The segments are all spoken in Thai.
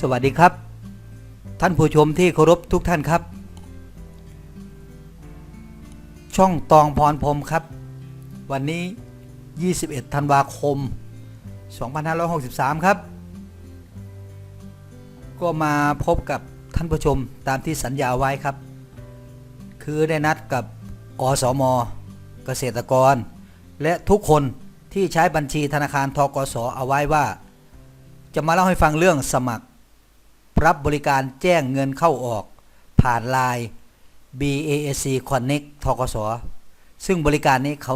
สวัสดีครับ ท่านผู้ชมที่เคารพทุกท่านครับ ช่องตองพรพรมครับ วันนี้ 21 ธันวาคม 2563 ครับ ก็มาพบกับท่านผู้ชมตามที่สัญญาไว้ครับ คือได้นัดกับอสม เกษตรกร และทุกคนที่ใช้บัญชีธนาคารทกสเอาไว้ว่าจะมาเล่าให้ฟังเรื่องสมัคร รับบริการแจ้งเงินเข้าออก ผ่านไลน์ BAC Connect ทกส ซึ่งบริการนี้เขา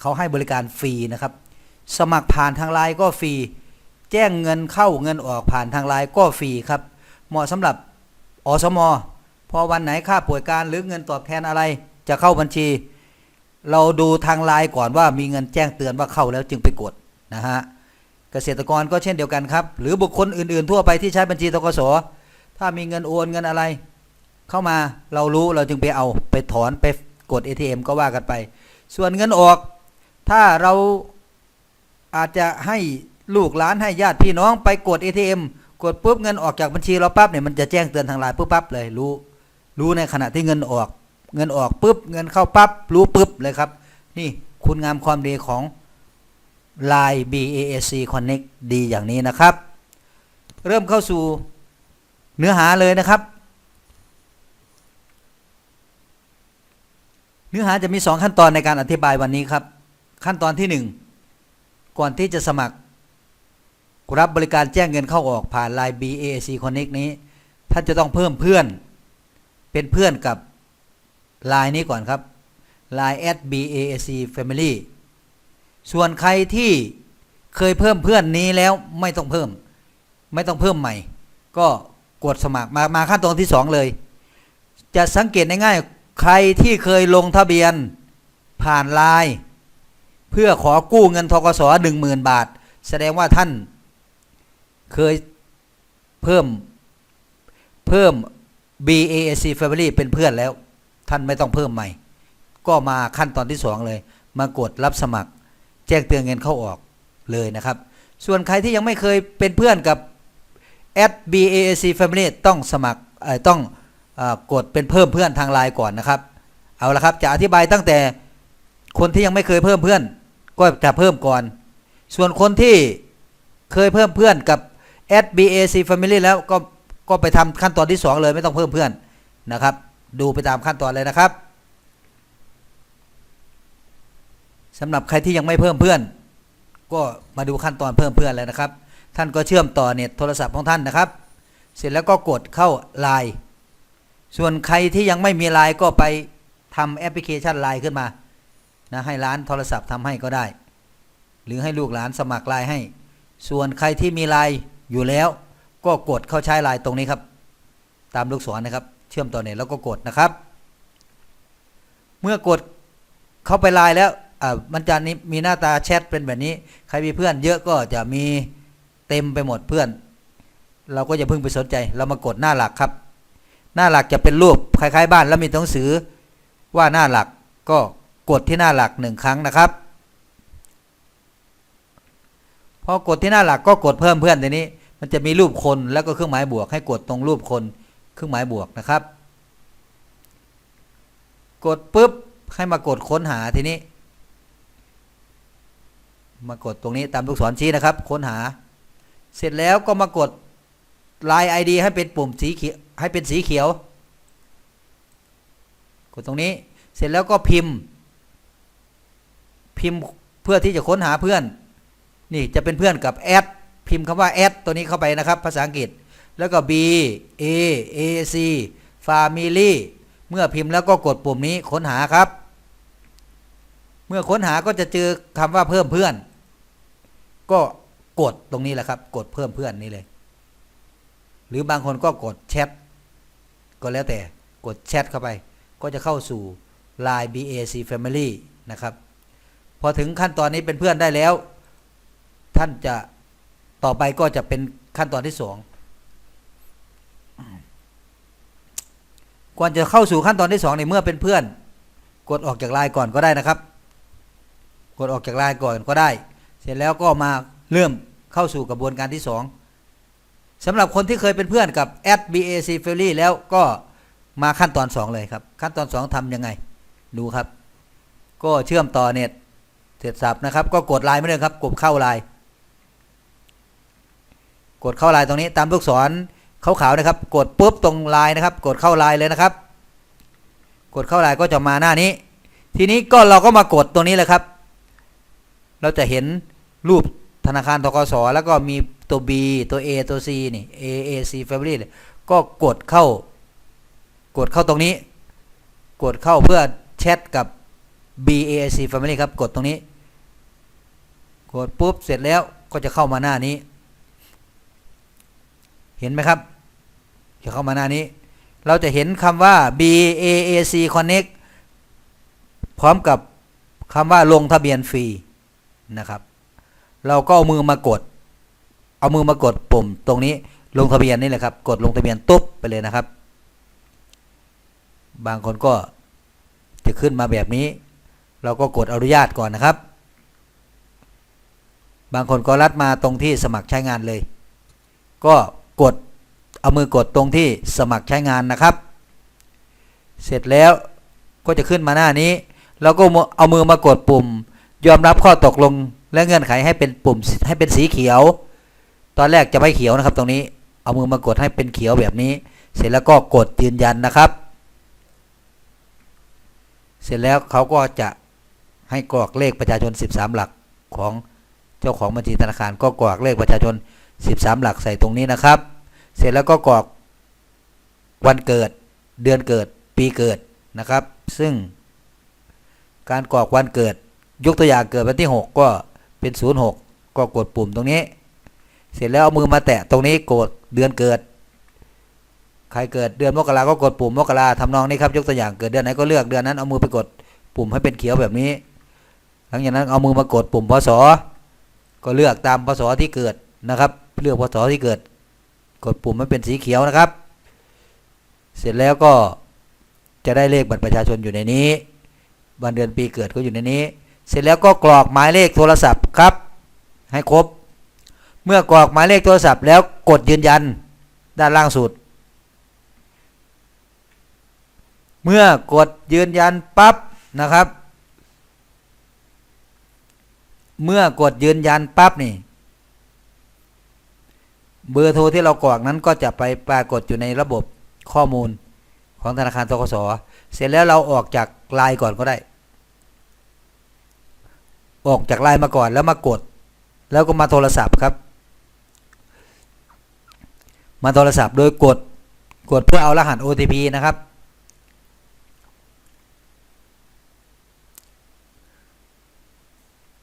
เขาให้บริการฟรีนะครับ สมัครผ่านทางไลน์ก็ฟรี แจ้งเงินเข้าเงินออกผ่านทางไลน์ก็ฟรีครับ เหมาะสำหรับอสมพอวันไหนค่าป่วยการหรือเงินตอบแทนอะไรจะเข้าบัญชี เราดูทางไลน์ก่อนว่ามีเงินแจ้งเตือนว่าเข้าแล้วจึงไปกดนะฮะ เกษตรกรก็เช่นเดียวกันครับ หรือบุคคลอื่นๆ ทั่วไปที่ใช้บัญชีทกสถ้ามีเงินโอนเงินอะไร เข้ามาเรารู้เราจึงไปเอาไปถอนไปกด ATM ก็ว่ากันไป ส่วนเงินออก ถ้าเราอาจจะให้ลูกหลานให้ญาติพี่น้องไปกด ATM กดปุ๊บเงินออกจากบัญชีเราปั๊บเนี่ยมันจะแจ้งเตือนทางไลน์ปุ๊บปั๊บเลยรู้รู้ในขณะที่เงินออก เงินออกปุ๊บเงินเข้าปั๊บรู้ปุ๊บเลยครับ นี่คุณงามความดีของ Line BAC Connect ดีอย่างนี้นะครับ เริ่มเข้าสู่เนื้อหาเลยนะครับ เนื้อหาจะมี 2 ขั้นตอนในการอธิบายวันนี้ครับ ขั้นตอนที่ 1 ก่อนที่จะสมัคร รับบริการแจ้งเงินเข้าออกผ่าน Line BAC Connect นี้ ท่านจะต้องเพิ่มเพื่อน เป็นเพื่อนกับ Line นี้ก่อนครับ Line at BAC Family ส่วนใครที่เคยเพิ่มเพื่อนนี้แล้วไม่ต้องเพิ่ม ไม่ต้องเพิ่มใหม่ ก็กดสมัครมามาขั้นตอนที่สองเลย จะสังเกตง่ายๆใครที่เคยลงทะเบียนผ่านไลน์เพื่อขอกู้เงินทกสหนึ่งหมื่นบาท แสดงว่าท่านเคยเพิ่มเพิ่ม BAC Family เป็นเพื่อนแล้ว ท่านไม่ต้องเพิ่มใหม่ ก็มาขั้นตอนที่สองเลย มากดรับสมัคร แจ้งเตือนเงินเข้าออกเลยนะครับ ส่วนใครที่ยังไม่เคยเป็นเพื่อนกับ at BAC Family ต้องสมัครต้องออกดเป็นเพิ่มเพื่อนทางไลน์ก่อนนะครับ เอาละครับจะอธิบายตั้งแต่คนที่ยังไม่เคยเพิ่มเพื่อน ก็จะเพิ่มก่อน ส่วนคนที่เคยเพิ่มเพื่อนกับ at BAC Family แล้วก็ก็ไปทำขั้นตอนที่ 2 เลยไม่ต้องเพิ่มเพื่อนนะครับ ดูไปตามขั้นตอนเลยนะครับ สำหรับใครที่ยังไม่เพิ่มเพื่อน ก็มาดูขั้นตอนเพิ่มเพื่อนเลยนะครับ ท่านก็เชื่อมต่อเน็ตโทรศัพท์ของท่านนะครับ เสร็จแล้วก็กดเข้าไลน์ส่วนใครที่ยังไม่มีไลน์ก็ไปทำแอปพลิเคชันไลน์ขึ้นมานะให้ร้านโทรศัพท์ทำให้ก็ได้ หรือให้ลูกหลานสมัครไลน์ให้ ส่วนใครที่มีไลน์อยู่แล้ว ก็กดเข้าใช้ไลน์ตรงนี้ครับ ตามลูกศรนะครับ เชื่อมต่อเน็ตแล้วก็กดนะครับ เมื่อกดเข้าไปไลน์แล้ว มันจะนี้มีหน้าตาแชทเป็นแบบนี้ ใครมีเพื่อนเยอะก็จะมีเต็มไปหมดเพื่อน เราก็อย่าเพิ่งไปสนใจ เรามากดหน้าหลักครับ หน้าหลักจะเป็นรูปคล้ายๆบ้านแล้วมีหนังสือว่าหน้าหลักก็กดที่หน้าหลักหนึ่งครั้งนะครับพอกดที่หน้าหลักก็กดเพิ่มเพื่อนทีนี้ มันจะมีรูปคนแล้วก็เครื่องหมายบวก ให้กดตรงรูปคน เครื่องหมายบวกนะครับ กดปุ๊บให้มากดค้นหาทีนี้ มากดตรงนี้ตามลูกศรชี้นะครับ ค้นหา เสร็จแล้วก็มากด Line ID ให้เป็นปุ่มสีเขียวให้เป็นสีเขียว กดตรงนี้ เสร็จแล้วก็พิมพ์ พิมพ์เพื่อที่จะค้นหาเพื่อน นี่จะเป็นเพื่อนกับแอดพิมพ์คำว่าแอดตัวนี้เข้าไปนะครับ ภาษาอังกฤษ แล้วก็ B A A C Family เมื่อพิมพ์แล้วก็กดปุ่มนี้ค้นหาครับ เมื่อค้นหาก็จะเจอคำว่าเพิ่มเพื่อน ก็กดตรงนี้แหละครับ กดเพิ่มเพื่อนนี่เลย หรือบางคนก็กดแชทก็แล้วแต่กดแชทเข้าไป ก็จะเข้าสู่ Line BAC Family นะครับ พอถึงขั้นตอนนี้เป็นเพื่อนได้แล้ว ท่านจะต่อไปก็จะเป็นขั้นตอนที่สองก่อนจะเข้าสู่ขั้นตอนที่สองในเมื่อเป็นเพื่อน กดออกจากไลน์ก่อนก็ได้นะครับ กดออกจากไลน์ก่อนก็ได้ เสร็จแล้วก็มาเริ่มเข้าสู่กระบวนการที่สองสำหรับคนที่เคยเป็นเพื่อนกับ at bac f a i r y แล้วก็มาขั้นตอน 2 เลยครับ ขั้นตอน 2ทำยังไง ดูครับ ก็เชื่อมต่อเน็ตเสร็จสับนะครับ ก็กดไลน์ไม่เลยครับ กดเข้าไลน์กดเข้าไลน์ตรงนี้ตามลูกศรขาวๆนะครับ กดปุ๊บตรงไลน์นะครับ กดเข้าไลน์เลยนะครับ กดเข้าไลน์ก็จะมาหน้านี้ ทีนี้ก็เราก็มากดตรงนี้เลยครับ เราจะเห็น รูปธนาคารทกสแล้วก็มีตัว B ตัว A ตัว C นี่ A A C Family ก็กดเข้ากดเข้าตรงนี้ กดเข้าเพื่อแชทกับ B A C Family ครับ กดตรงนี้ กดปุ๊บเสร็จแล้วก็จะเข้ามาหน้านี้ เห็นไหมครับ จะเข้ามาหน้านี้ เราจะเห็นคำว่า B A A C Connect พร้อมกับคำว่าลงทะเบียนฟรีนะครับ เราก็เอามือมากด เอามือมากดปุ่ม ตรงนี้ลงทะเบียนนี่แหละครับ กดลงทะเบียนตุ๊บไปเลยนะครับ บางคนก็จะขึ้นมาแบบนี้ เราก็กดอนุญาตก่อนนะครับ บางคนก็รัดมาตรงที่สมัครใช้งานเลย ก็กดเอามือกดตรงที่สมัครใช้งานนะครับ เสร็จแล้วก็จะขึ้นมาหน้านี้ เราก็เอามือมากดปุ่ม ยอมรับข้อตกลง และเงื่อนไขให้เป็นปุ่มให้เป็นสีเขียว ตอนแรกจะไม่เขียวนะครับ ตรงนี้เอามือมากดให้เป็นเขียวแบบนี้ เสร็จแล้วก็กดยืนยันนะครับ เสร็จแล้วเขาก็จะให้กรอกเลขประชาชน 13 หลักของเจ้าของบัญชีธนาคารก็กรอกเลขประชาชน 13 หลักใส่ตรงนี้นะครับ เสร็จแล้วก็กรอกวันเกิดเดือนเกิดปีเกิดนะครับ ซึ่งการกรอกวันเกิดยกตัวอย่างเกิดวันที่ 6 ก็ เป็น06ก็กดปุ่มตรงนี้ เสร็จแล้วเอามือมาแตะตรงนี้กดเดือนเกิด ใครเกิดเดือนมกราก็กดปุ่มมกราทำนองนี้ครับยกตัวอย่างเกิดเดือนไหนก็เลือกเดือนนั้นเอามือไปกดปุ่มให้เป็นเขียวแบบนี้ หลังจากนั้นเอามือมากดปุ่มพศก็เลือกตามพศที่เกิดนะครับ เลือกพศที่เกิด กดปุ่มให้เป็นสีเขียวนะครับ เสร็จแล้วก็จะได้เลขบัตรประชาชนอยู่ในนี้ วันเดือนปีเกิดก็อยู่ในนี้ เสร็จแล้วก็กรอกหมายเลขโทรศัพท์ครับ ให้ครบ เมื่อกรอกหมายเลขโทรศัพท์ แล้วกดยืนยันด้านล่างสุด เมื่อกดยืนยันปั๊บนะครับ เมื่อกดยืนยันปั๊บนี่เบอร์โทรที่เรากรอกนั้นก็จะไปปรากฏอยู่ในระบบข้อมูลของธนาคารทกสเสร็จแล้วเราออกจากไลน์ก่อนก็ได้ ออกจากไลน์มาก่อนแล้วมากด แล้วก็มาโทรศัพท์ครับ มาโทรศัพท์โดยกดกดเพื่อเอารหัส OTP นะครับ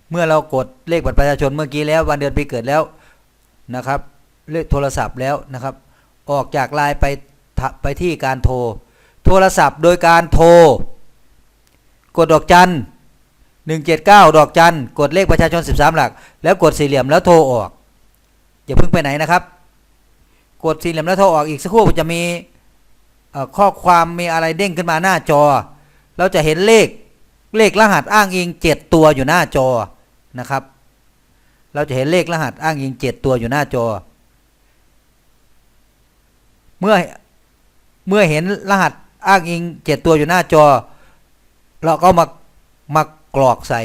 เมื่อเรากดเลขบัตรประชาชนเมื่อกี้แล้ววันเดือนปีเกิดแล้วนะครับเลขโทรศัพท์แล้วนะครับ ออกจากไลน์ไปไปที่การโทร โทรศัพท์โดยการโทร กดดอกจัน 179 ดอกจันกดเลขประชาชน 13 หลัก แล้วกดสี่เหลี่ยมแล้วโทรออก อย่าเพิ่งไปไหนนะครับ กดสี่เหลี่ยมแล้วโทรออกอีกสักครู่จะมีข้อความมีอะไรเด้งขึ้นมาหน้าจอ เราจะเห็นเลขเลขรหัสอ้างอิง 7 ตัวอยู่หน้าจอนะครับ เราจะเห็นเลขรหัสอ้างอิง 7 ตัวอยู่หน้าจอ เมื่อเมื่อเห็นรหัสอ้างอิง 7 ตัวอยู่หน้าจอ เราก็มามา กรอกใส่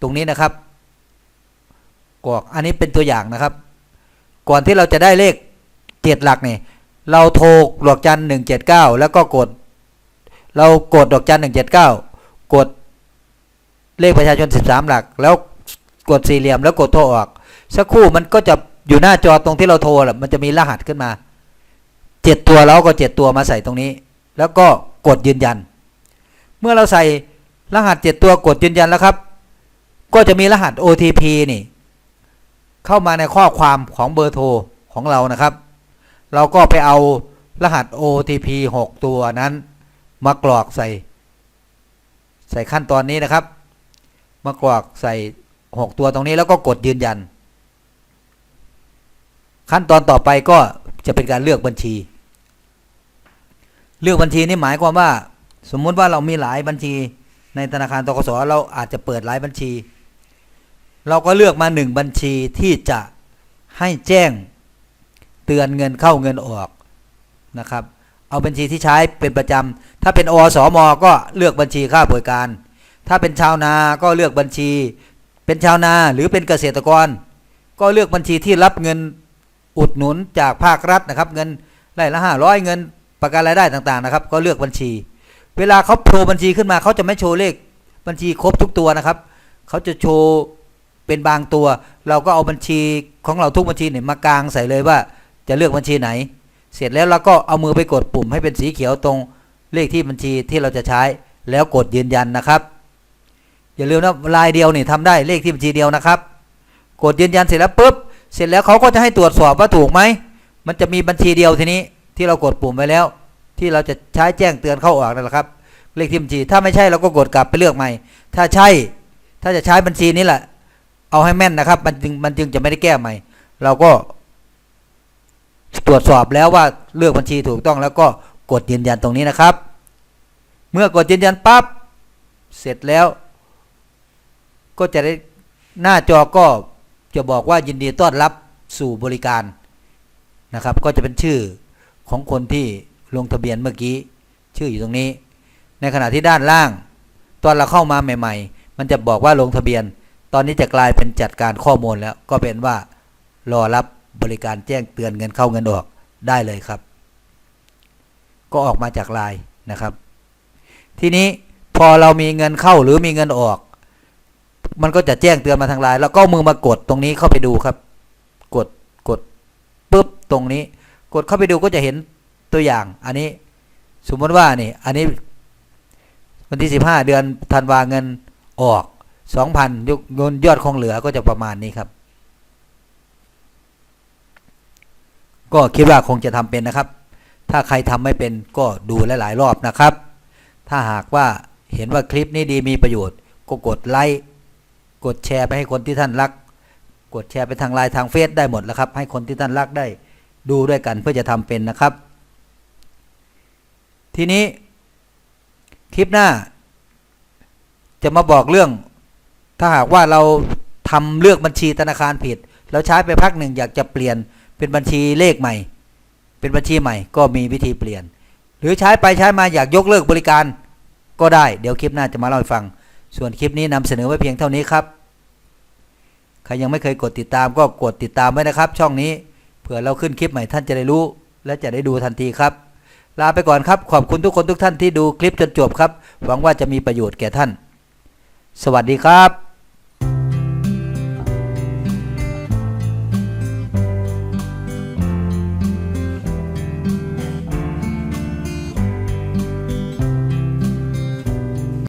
ตรงนี้นะครับกรอกอันนี้เป็นตัวอย่างนะครับ ก่อนที่เราจะได้เลขเจ็ดหลักนี่เราโทรดอกจันหนึ่งเจ็ดเก้าแล้วก็กด เรากดดอกจันหนึ่งเจ็ดเก้ากดเลขประชาชนสิบสามหลัก แล้วกดสี่เหลี่ยมแล้วกดโทรออก สักครู่มันก็จะอยู่หน้าจอตรงที่เราโทรแหละมันจะมีรหัสขึ้นมาเจ็ดตัวแล้วก็เจ็ดตัวมาใส่ตรงนี้ แล้วก็กดยืนยัน เมื่อเราใส่ รหัสเจ็ดตัวกดยืนยันแล้วครับ ก็จะมีรหัส OTP นี่ เข้ามาในข้อความของเบอร์โทรของเรานะครับ เราก็ไปเอารหัส OTP 6 ตัวนั้น มากรอกใส่ ใส่ขั้นตอนนี้นะครับ มากรอกใส่ 6 ตัวตรงนี้แล้วก็กดยืนยัน ขั้นตอนต่อไปก็จะเป็นการเลือกบัญชี เลือกบัญชีนี่หมายความว่า สมมุติว่าเรามีหลายบัญชี ในธนาคารตกสเราอาจจะเปิดหลายบัญชี เราก็เลือกมาหนึ่งบัญชีที่จะให้แจ้งเตือนเงินเข้าเงินออกนะครับ เอาบัญชีที่ใช้เป็นประจำถ้าเป็นอสมก็เลือกบัญชีค่าบริการ ถ้าเป็นชาวนาก็เลือกบัญชี เป็นชาวนาหรือเป็นเกษตรกร ก็เลือกบัญชีที่รับเงินอุดหนุนจากภาครัฐนะครับ เงินไร่ละห้าร้อยเงินประกันรายได้ต่างๆนะครับ ก็เลือกบัญชี เวลาเขาโชว์บัญชีขึ้นมาเขาจะไม่โชว์เลขบัญชีครบทุกตัวนะครับเขาจะโชว์เป็นบางตัว เราก็เอาบัญชีของเราทุกบัญชีเนี่ยมากางใส่เลยว่า จะเลือกบัญชีไหน เสร็จแล้วเราก็เอามือไปกดปุ่มให้เป็นสีเขียวตรงเลขที่บัญชีที่เราจะใช้ แล้วกดยืนยันนะครับ อย่าลืมนะลายเดียวนี่ทำได้เลขที่บัญชีเดียวนะครับ กดยืนยันเสร็จแล้วปุ๊บเสร็จแล้วเขาก็จะให้ตรวจสอบว่าถูกไหมมันจะมีบัญชีเดียวทีนี้ที่เรากดปุ่มไปแล้ว ที่เราจะใช้แจ้งเตือนเข้าออกนั่นแหละครับ เลขที่บัญชี ถ้าไม่ใช่เราก็กดกลับไปเลือกใหม่ ถ้าใช่ ถ้าจะใช้บัญชีนี้แหละ เอาให้แม่นนะครับ มันจึงมันจึงจะไม่ได้แก้ใหม่ เราก็ ตรวจสอบแล้วว่าเลือกบัญชีถูกต้องแล้วก็กดยืนยันตรงนี้นะครับ เมื่อกดยืนยันปั๊บ เสร็จแล้ว ก็จะได้หน้าจอก็จะบอกว่ายินดีต้อนรับสู่บริการนะครับ ก็จะเป็นชื่อของคนที่ ลงทะเบียนเมื่อกี้ ชื่ออยู่ตรงนี้ ในขณะที่ด้านล่าง ตอนเราเข้ามาใหม่ ๆ มันจะบอกว่าลงทะเบียน ตอนนี้จะกลายเป็นจัดการข้อมูลแล้ว ก็เป็นว่ารอรับบริการแจ้งเตือนเงินเข้าเงินออกได้เลยครับ ก็ออกมาจากไลน์นะครับ ทีนี้พอเรามีเงินเข้าหรือมีเงินออก มันก็จะแจ้งเตือนมาทางไลน์แล้วก็มือมากดตรงนี้เข้าไปดูครับ กดกดปุ๊บตรงนี้ กดเข้าไปดูก็จะเห็น ตัวอย่างอันนี้สมมติว่านี่อันนี้วันที่สิบห้าเดือนธันวาเงินออกสองพันเงินยอดคงเหลือก็จะประมาณนี้ครับ ก็คิดว่าคงจะทำเป็นนะครับ ถ้าใครทำไม่เป็นก็ดูหลายๆรอบนะครับ ถ้าหากว่าเห็นว่าคลิปนี้ดีมีประโยชน์ ก็กดไลค์กดแชร์ไปให้คนที่ท่านรัก กดแชร์ไปทางไลน์ทางเฟซได้หมดแล้วครับ ให้คนที่ท่านรักได้ดูด้วยกันเพื่อจะทำเป็นนะครับ ทีนี้ คลิปหน้า จะมาบอกเรื่อง ถ้าหากว่าเราทำเลือกบัญชีธนาคารผิด แล้วใช้ไปพักหนึ่งอยากจะเปลี่ยนเป็นบัญชีเลขใหม่ เป็นบัญชีใหม่ ก็มีวิธีเปลี่ยน หรือใช้ไปใช้มาอยากยกเลิกบริการ ก็ได้เดี๋ยวคลิปหน้าจะมาเล่าให้ฟัง ส่วนคลิปนี้นำเสนอไว้เพียงเท่านี้ครับใครยังไม่เคยกดติดตามก็กดติดตามไว้นะครับ ช่องนี้เผื่อเราขึ้นคลิปใหม่ท่านจะได้รู้ และจะได้ดูทันทีครับ ลาไปก่อนครับ ขอบคุณทุกคนทุกท่านที่ดูคลิปจนจบครับ หวังว่าจะมีประโยชน์แก่ท่าน สวัสดีครับ